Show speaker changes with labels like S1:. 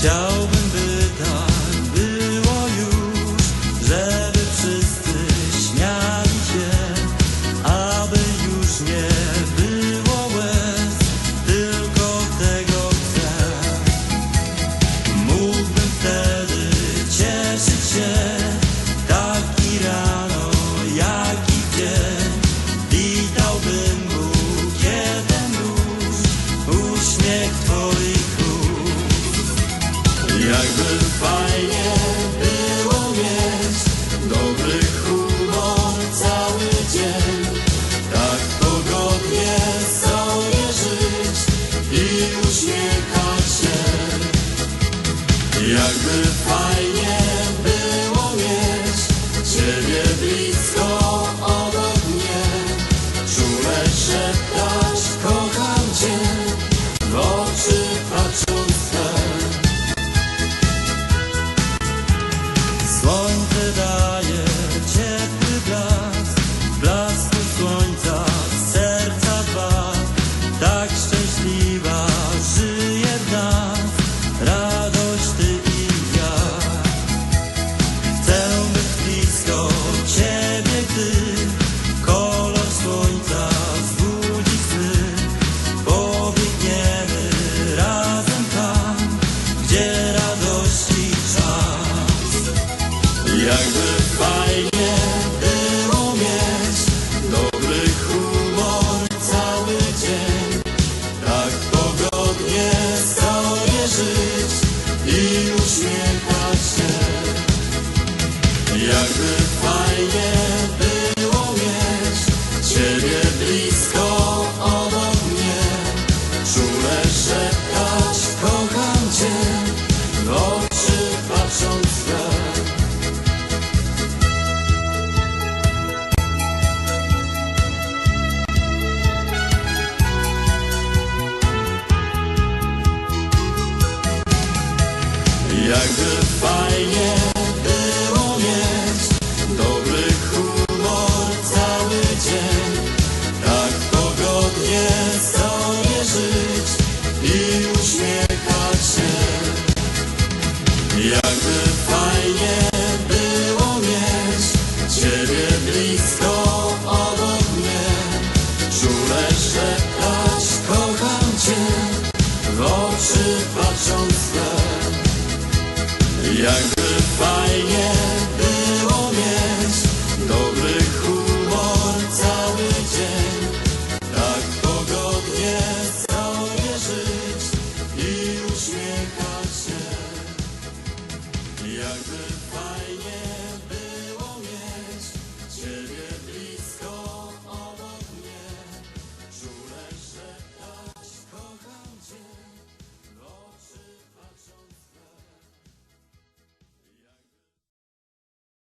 S1: Chciałbym, by tak było już, żeby wszyscy śmiali się, aby już nie było łez, tylko tego chcę. Mógłbym wtedy cieszyć się, taki rano, jak i dzień. Witałbym bukietem róż, uśmiech twoich. Jakby fajnie było Jakby fajnie było mieć dobry humor cały dzień. Tak pogodnie sobie żyć i uśmiechać się. Jakby fajnie było mieć Ciebie blisko. Jakby fajnie było mieć dobry humor cały dzień, tak pogodnie sobie żyć i uśmiechać się. Jakby fajnie było mieć Ciebie blisko obok mnie, czule szeptać kocham Cię, w oczy patrzą. Jakże fajnie.